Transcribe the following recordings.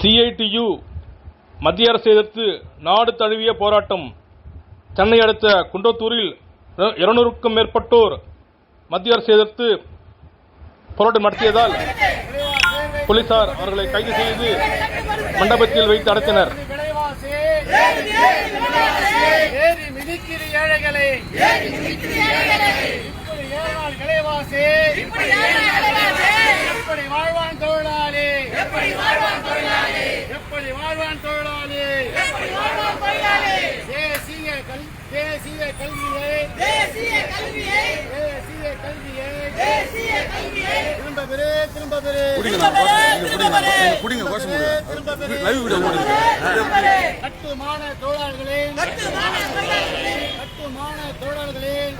CITU மத்திய அரசை எதிர்த்து நாடு தழுவிய போராட்டம். சென்னை அடுத்த குன்றத்தூரில் இருநூறுக்கும் மேற்பட்டோர் மத்திய அரசை எதிர்த்து போராட்டம் நடத்தியதால் போலீசார் அவர்களை கைது செய்து மண்டபத்தில் வைத்து அடைத்தனர். ஏறி மிதிக்கிற ஏழைகளை இப்படி ஏறினால் விலைவாசி எப்படி வாழ்வான் தொழிலாளி எப்படி வாழ்வான் தொழிலாளி? தேசிய கல் தேசிய கல்வியை தேசிய கல்வியை திரும்ப பெரு திரும்ப பெரு குடிங்க கோஷம் திரும்ப பெரு லைவ் வீடியோ ஓடுது கட்டுமான தொழிலாளர்களின் கட்டுமான தொழிலாளர்களின்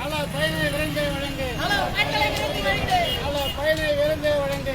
நல பயனை விரைந்து வழங்கு. நல பயனை விரைந்து வழங்கு.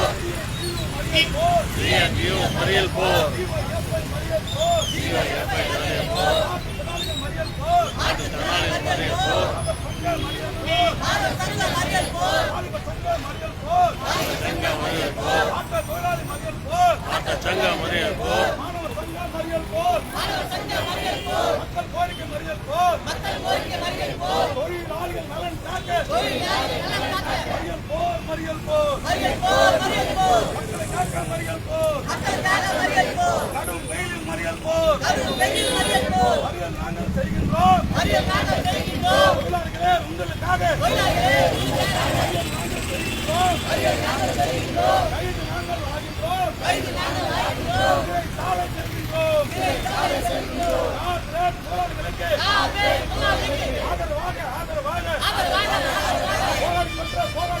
సిఎన్యు మరియల్ పోర్ చంగ మరియల్ పోర్ மக்கள் கோரிக்கை மறியல் போர் மக்கள் கோரிக்கை மறியல் போர் தொழிலாளிகள் நலன் காக்க. தொழிலாளிகள் நலன் காக்க. மறியல் போர் மறியல் போர் மக்களை காக்க மறியல் போர் கடும் வெயிலில் மறியல் போர் மறியல் நாங்கள் செய்கின்றோம் தொழிலாளர்களே உங்களுக்காக கைது நாங்கள் ஆகின்றோம் சாலை செல்கின்றோம் தொழிலாளர்களுக்கு ஆதரவாக ஆதரவாக. போராடி மற்ற போராடி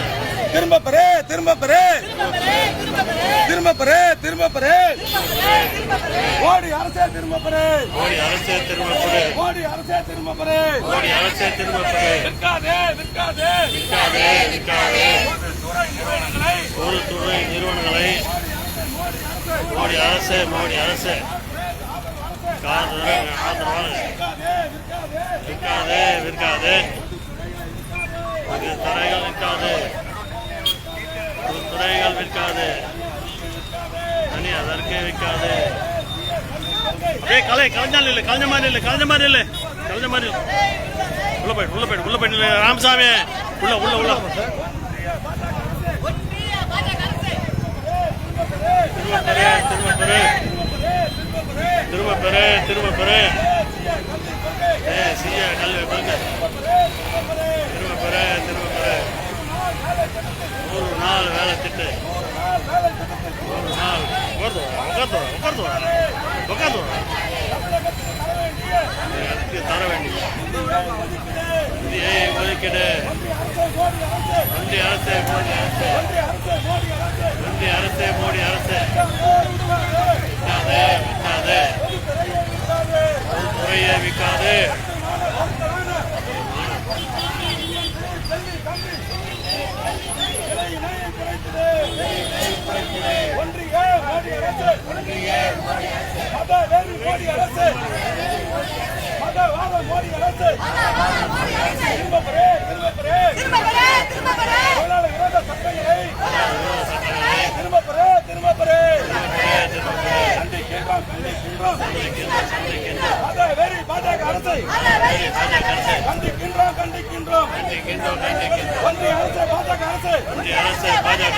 திரும்ப பெரு திரும்ப பெரு திரும்ப பெரு திரும்ப பெரு மோடி அரசே திரும்ப பெரு மோடி அரசே திரும்ப கொடு மோடி அரசே திரும்ப பெரு மோடி அரசே திரும்ப கொடு விற்காதே விற்காதே விற்காதே விற்காதே துறை நிறுவனங்களை. ஒரு துறை நிறுவனங்களை. மோடி அரசே மோடி அரசே. விற்காதே விற்காதே தரைகள் துறைகள் விற்காது தனி அதற்கே விற்காது அப்படியே கலை கலைஞ்சாலும் இல்லை கலைஞ்ச மாதிரி இல்லை கலைஞ்ச மாதிரி இல்லை கலைஞ்ச மாதிரி இல்லை உள்ள போயிடு உள்ள போயிடு உள்ள போயிட்டு இல்லை ராமசாமி உள்ள உள்ள உள்ள. திரும்ப பெரு திரும்ப பெரு திரும்ப பெரு திரும்ப பெரு ஏ சிய கல்வி பெருங்க திரும்ப பெரு திரும்ப பெரு ஒரு நாள் வேலை திட்டு ஒரு நாள் உட்கார்ந்து உட்கார்ந்து உட்கார்ந்து உட்கார்ந்து அதுக்கு தர வேண்டிய நிதியை ஒதுக்கீடு. ஒன்றிய அரசு மோடி அரசு. ஒன்றிய அரசு மோடி அரசு. விற்காதே விற்காதே. துறையை விற்காதே. ஒன்றிய மோடி அரசு மதவேறி மோடி அரசு மதவாத மோடி அரசு திரும்ப பெரு திரும்ப பெரு கண்டிக்கின்றோம் கண்டிக்கின்றோம் பாஜக அரசை கண்டிக்கின்றோம் கண்டிக்கின்றோம். ஒன்றிய அரசு பாஜக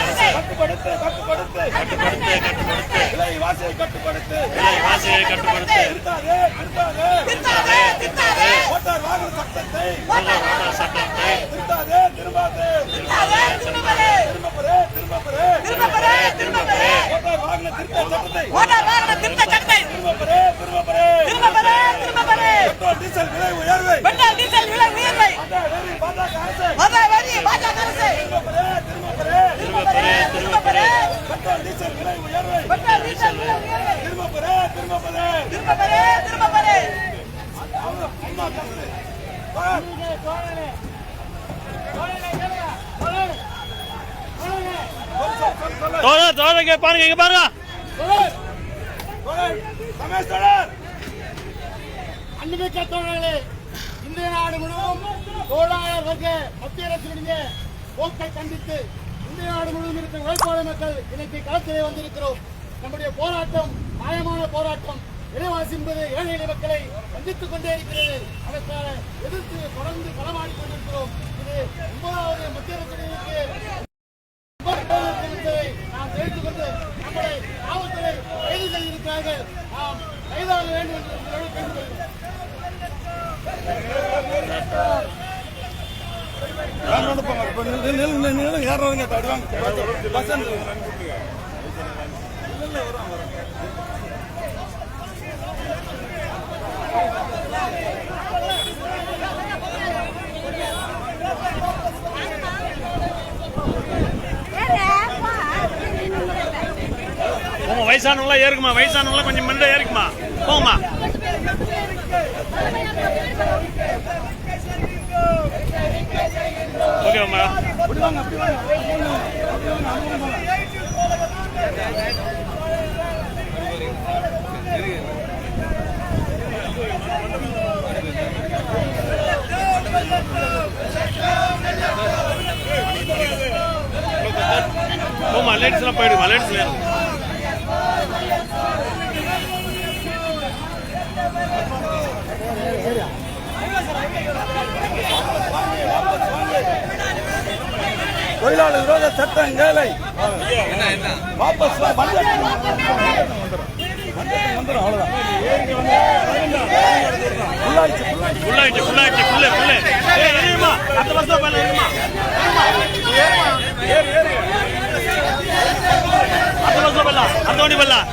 அரசு கட்டுப்படுத்து கட்டுப்படுத்து. கட்டுப்படுத்து கட்டுப்படுத்து. விலைவாசியை கட்டுப்படுத்து. விலைவாசியை கட்டுப்படுத்து திருத்தாதே திருத்தாதே. திட்டாதே திட்டாதே மோட்டார் வாகன சட்டத்தை. ஓட்டர் ஓட்டர் சட்டத்தை. திருத்தாதே திரும்பாதே. திரும்ப பெரு திரும்ப பெரு திரும்ப பெரு திரும்ப பெரு திரும்ப பெரு மோட்டார் வாகன திருத்த சட்டத்தை மோட்டார் வாகன திருத்த சட்டத்தை திரும்ப பெறு திரும்ப பெறு திரும்ப பெறு திரும்ப பெறு பெட்ரோல் டீசல் விலை உயர்வை பெட்ரோல் டீசல் விலை உயர்வை பாஜக அரசு மத வரி பாஜக அரசு திரும்ப பெறு திரும்ப பெறு திரும்ப பெறு திரும்ப பெறு பெட்ரோல் டீசல் விலை உயர்வை பெட்ரோல் டீசல் விலை உயர்வை திரும்ப பெறு திரும்ப தோழர் இங்க பாருங்க இங்க பாருங்க. ரமேஷ் தொடர் அன்புமிக்க தோழர்களே இந்திய நாடு முழுவதும் தொழிலாளர் வர்க்க மத்திய அரசினுடைய போக்கை கண்டித்து இந்திய நாடு முழுவதும் இருக்கிற உழைப்பாளர் மக்கள் இன்னைக்கு களத்திலே வந்திருக்கிறோம். நம்முடைய போராட்டம் நியாயமான போராட்டம். விலைவாசி என்பது ஏழை எளிய மக்களை சந்தித்துக் கொண்டே இருக்கிறது. அதற்காக எதிர்த்து தொடர்ந்து களமாடி கொண்டிருக்கிறோம். இது ஒன்பதாவது மத்திய அரசுக்கு என்பதை நாம் தெரிந்து கொண்டு நம்மளை காவல்துறை கைது செய்திருக்கிறார்கள். நாம் கைதாக வேண்டும் என்று கேட்டுக்கொள்கிறோம் யார் யார் வயசானவங்களா ஏறுக்குமா வயசானவங்களா கொஞ்சம் மெல்ல ஏறிக்குமா போங்கம்மா ஓகேம்மா. போமா லேடிஸ் எல்லாம் போயிடுமா லேடிஸ் தொழிலாளர் விரோத சட்டங்களை வாபஸ் வந்துடும் அவ்வளவுதான் உள்ளாட்சி உள்ளாட்சி ஃபுல்லாயிடுச்சு ஃபுல்லாயிடுச்சு ஃபுல்லு ஏறிமா அடுத்த வருஷம் பண்ண ஏறிமா அடுத்த பண்ணலாம் வண்டி பண்ணலாம்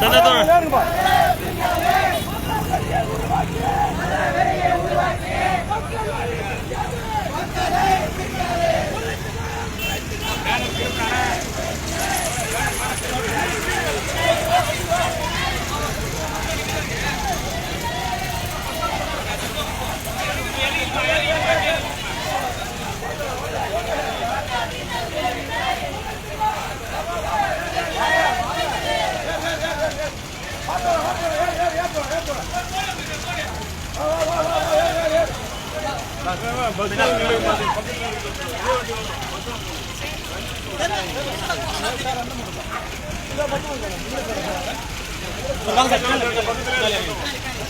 Sen de.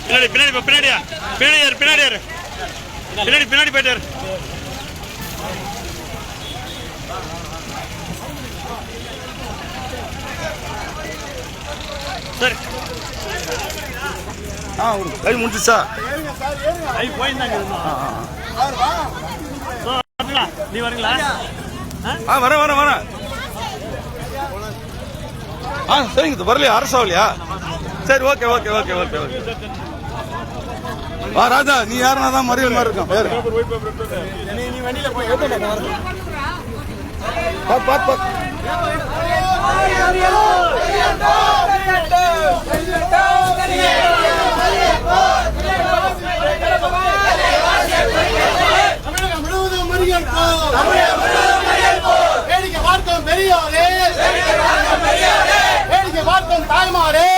பின்னாடி பின்னாடி பின்னாடியா? பின்னாடி பின்னாடி பின்னாடி பின்னாடி போயிட்டு யாரு சரி. ஆ கை முடிஞ்சுச்சா? ஐ போயிருந்தாங்க நீ வரீங்களா ஆ வரேன் வரேன் வரேன். ஆ சரிங்க வரலையா? அரசாவலையா சரி okay okay okay okay okay. வா ராஜா நீ யாருனா தான் மறியல் மாதிரி இருக்கும் பேரு. பாத்து பாத்து பெரியாரே. வேடிக்கை பார்க்கும் தாய்மாரே.